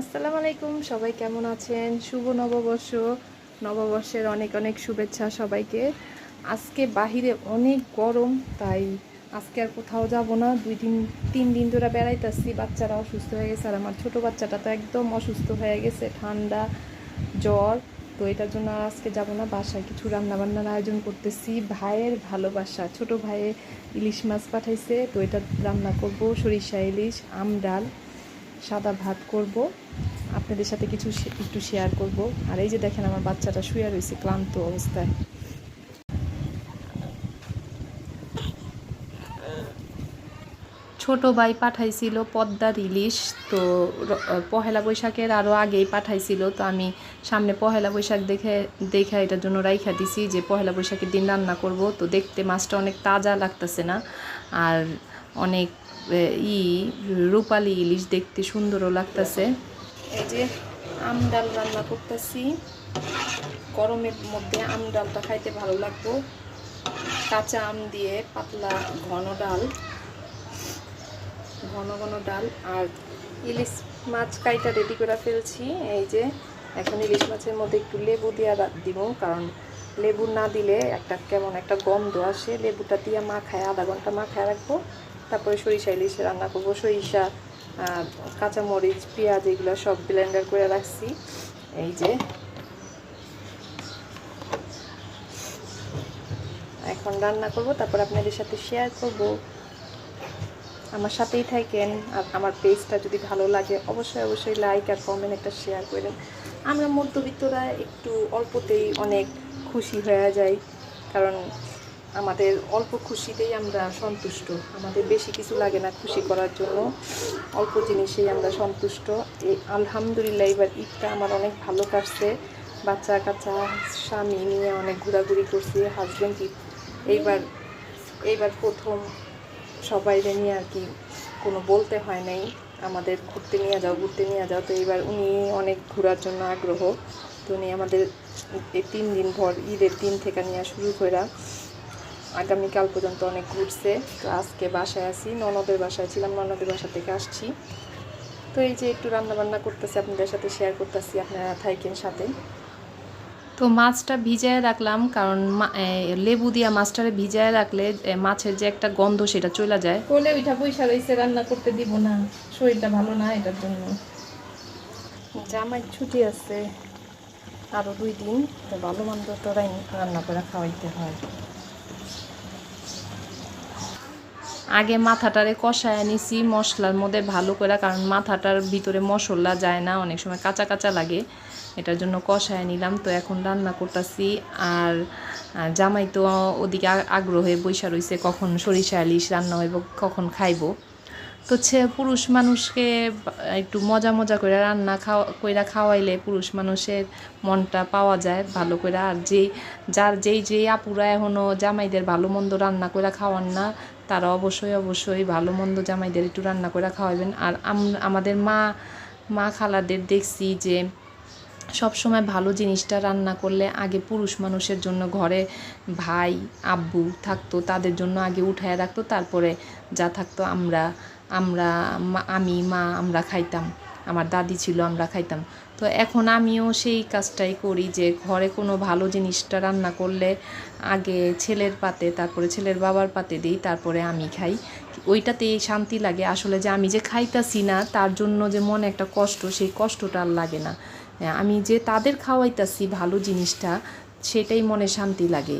আসসালামু আলাইকুম, সবাই কেমন আছেন? শুভ নববর্ষ। নববর্ষের অনেক অনেক শুভেচ্ছা সবাইকে। আজকে বাহিরে অনেক গরম, তাই আজকে আর কোথাও যাব না। দুই দিন, তিন দিন ধরে বেড়াইতেছি, বাচ্চারা অসুস্থ হয়ে গেছে আর আমার ছোট বাচ্চাটা তো একদম অসুস্থ হয়ে গেছে, ঠান্ডা, জ্বর। তো এটার জন্য আর আজকে যাব না, বাসায় কিছু রান্নাবান্নার আয়োজন করতেছি। ভাইয়ের ভালোবাসা, ছোট ভাইয়ে ইলিশ মাছ পাঠাইছে, তো এটা রান্না করব, সরিষা ইলিশ, আম ডাল। সাদা ভাত করব, আপনাদের সাথে কিছু একটু শেয়ার করব। আর এই যে দেখেন আমার বাচ্চাটা শুয়ে রয়েছে, ক্লান্ত অবস্থায়। ছোট ভাই পাঠাইছিল পদ্মার ইলিশ তো পহেলা বৈশাখের আরও আগেই পাঠাইছিল, তো আমি সামনে পহেলা বৈশাখ দেখে দেখে এটার জন্য রাইখা দিছি যে পহেলা বৈশাখের দিন রান্না করব। তো দেখতে মাছটা অনেক তাজা লাগতেছে না। আর অনেক ই, রূপালি ইলিশ দেখতে সুন্দরও লাগতেছে। এই যে আম ডাল রান্না করতেছি। গরমের মধ্যে আম ডালটা খাইতে ভালো লাগবো। কাঁচা আম দিয়ে পাতলা ঘন ডাল, ঘন ঘন ডাল আর ইলিশ মাছ কাইটা রেডি করে ফেলছি। এই যে এখন ইলিশ মাছের মধ্যে একটু লেবু দিয়ে দিব, কারণ লেবু না দিলে একটা কেমন একটা গন্ধ আসে। লেবুটা দিয়ে মাখায়, আধা ঘণ্টা মাখায় রাখব। তারপরে সরিষা, ইলিশ রান্না করব, সরিষা কাঁচামরিচ, পেঁয়াজ, এগুলো সব ব্লেন্ডার করে রাখছি। এই যে। এখন রান্না করব, তারপর আপনাদের সাথে শেয়ার করব। আমার সাথেই থাকেন, আর আমার পেজটা যদি ভালো লাগে, অবশ্যই অবশ্যই লাইক আর কমেন্ট একটা শেয়ার করেন। আমরা মধ্যবিত্তরা একটু অল্পতেই অনেক খুশি হয়ে যাই, কারণ আমাদের অল্প খুশিতেই আমরা সন্তুষ্ট। আমাদের বেশি কিছু লাগে না খুশি করার জন্য। অল্প জিনিসেই আমরা সন্তুষ্ট। এই আলহামদুলিল্লাহ এবার ঈদটা আমার অনেক ভালো কাটছে। বাচ্চা কাচ্চা, স্বামী নিয়ে অনেক ঘোরাঘুরি করছি হাজব্যান্ড এইবার এইবার প্রথম সবাই নিয়ে আর কি কোনো বলতে হয় নাই। আমাদের ঘুরতে নিয়ে যাও, ঘুরতে নিয়ে যাও। তো এবার উনি অনেক ঘোরার জন্য আগ্রহ। তো উনি আমাদের এই তিন দিন ভর ঈদের দিন থেকে নিয়ে শুরু করে আগামীকাল পর্যন্ত অনেক ঘুরছে। তো আজকে বাসায় আছি ননদের বাসায় ছিলাম ননদের বাসা থেকে আসছি। তো এই যে একটু রান্না বান্না করতেছি আপনাদের সাথে শেয়ার করতেছি আপনারা থাকেন সাথে। তো মাছটা ভিজায় রাখলাম কারণ মা- লেবু দিয়া মাছটারে ভিজায় রাখলে মাছের যে একটা গন্ধ সেটা চলে যায়। কোলে ওইটা পয়সা রয়েছে রান্না করতে দিব না। শরীরটা ভালো না এটার জন্য। জামাই ছুটি আছে আরও দুই দিন তো ভালো মন্দ তোরাই রান্না করে খাওয়াইতে হয়। আগে মাথাটারে কষায় নিছি মশলার মধ্যে ভালো করে, কারণ মাথাটার ভিতরে মশলা যায় না, অনেক সময় কাঁচা কাঁচা লাগে। এটার জন্য কষায় নিলাম তো এখন রান্না করতেছি। আর জামাই তো ওদিকে আগ্রহে বৈশা রয়েছে কখন সরিষা, ইলিশ রান্না হইব, কখন খাইবো। তো পুরুষ মানুষকে একটু মজা মজা করে রান্না খাওয়া, কইরা খাওয়াইলে পুরুষ মানুষের মনটা পাওয়া যায় ভালো করে আর যেই, যার যেই যেই আপুরা এখনও জামাইদের ভালো মন্দ রান্না করে খাওয়ান না, তারা অবশ্যই অবশ্যই ভালো মন্দ জামাইদের একটু রান্না করে খাওয়াবেন আর আমাদের মা মা খালাদের দেখছি যে সব সময় ভালো জিনিসটা রান্না করলে আগে পুরুষ মানুষের জন্য ঘরে ভাই, আব্বু থাকতো, তাদের জন্য আগে উঠায় রাখতো, তারপরে যা থাকতো আমরা আমরা আমি মা আমরা খাইতাম। আমার দাদি ছিল আমরা খাইতাম। তো এখন আমিও সেই কাজটাই করি যে ঘরে কোনো ভালো জিনিসটা রান্না করলে আগে ছেলের পাতে তারপরে ছেলের বাবার পাতে দিই তারপরে আমি খাই। ওইটাতেই শান্তি লাগে। আসলে যে আমি যে খাইতাছি না তার জন্য যে মনে একটা কষ্ট সেই কষ্টটা আর লাগে না। হ্যাঁ, আমি যে তাদের খাওয়াইতাছি ভালো জিনিসটা সেটাই মনে শান্তি লাগে।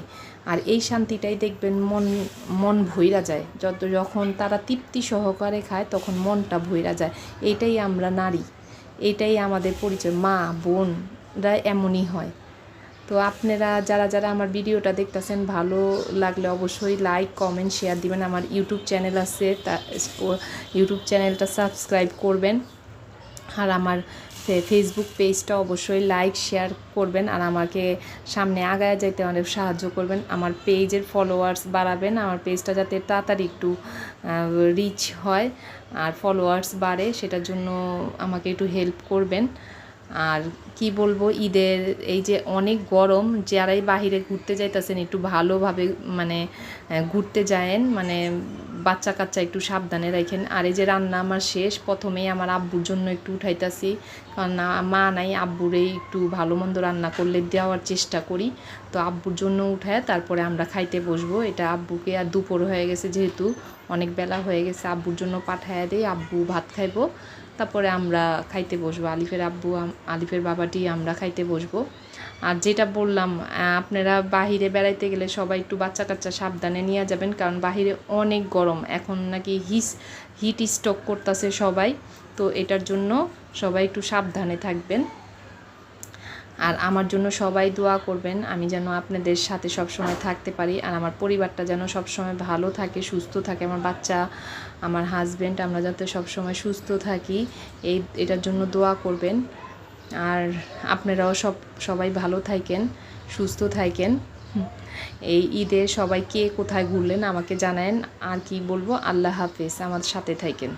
আর এই শান্তিটাই দেখবেন মন মন ভইরা যায়। যত যখন তারা তৃপ্তি সহকারে খায়, তখন মনটা ভইরা যায়। এইটাই আমরা নারী। এটাই আমাদের পরিচয়। মা বোনরা এমনই হয়। তো আপনারা যারা যারা আমার ভিডিওটা দেখতেছেন, ভালো লাগলে অবশ্যই লাইক কমেন্ট শেয়ার দিবেন। আমার ইউটিউব চ্যানেল আছে। তা ইউটিউব চ্যানেলটা সাবস্ক্রাইব করবেন। আর আমার ফেসবুক পেজটা অবশ্যই লাইক শেয়ার করবেন আর আমাকে সামনে আগায় যাইতে অনেক সাহায্য করবেন। আমার পেজের ফলোয়ার্স বাড়াবেন, আমার পেজটা যাতে তাড়াতাড়ি একটু রিচ হয় আর ফলোয়ার্স বাড়ে, সেটার জন্য আমাকে একটু হেল্প করবেন। আর কি বলব, ঈদের এই যে অনেক গরম, যারাই বাহিরে ঘুরতে যাইতেছেন, একটু ভালোভাবে মানে ঘুরতে যায়েন মানে বাচ্চা কাচ্চা একটু সাবধানে রাখেন। আর এই যে রান্না আমার শেষ, প্রথমেই আমার আব্বুর জন্য একটু উঠাইতাছি। কারণ মা নাই, আব্বুরেই একটু ভালো মন্দ রান্না করলে দেওয়ার চেষ্টা করি। তো আব্বুর জন্য উঠায়, তারপরে আমরা খাইতে বসবো। এটা আব্বুকে আর দুপুর হয়ে গেছে যেহেতু, অনেক বেলা হয়ে গেছে। আব্বুর জন্য পাঠায় দিই, আব্বু ভাত খাইবো। তারপরে আমরা খাইতে বসবো। আলিফের আব্বু আলিফের বাবাটি আমরা খাইতে বসবো। আর যেটা বললাম আপনারা বাহিরে বেড়াইতে গেলে সবাই একটু বাচ্চা কাচ্চা সাবধানে নিয়ে যাবেন, কারণ বাহিরে অনেক গরম। এখন নাকি হিস হিট স্টক করতেছে সবাই, তো এটার জন্য সবাই একটু সাবধানে থাকবেন। আর আমার জন্য সবাই দোয়া করবেন, আমি যেন আপনাদের সাথে সব সময় থাকতে পারি, আর আমার পরিবারটা যেন সব সময় ভালো থাকে, সুস্থ থাকে। আমার বাচ্চা, আমার হাজবেন্ড আমরা যাতে সব সময় সুস্থ থাকি, এই, এটার জন্য দোয়া করবেন। আর আপনারাও সব, সবাই ভালো থাকেন, সুস্থ থাকেন। এই ঈদে সবাই কে কোথায় ঘুরলেন আমাকে জানায়েন, আর কি বলব? আল্লাহ হাফেজ, আমার সাথে থাকেন।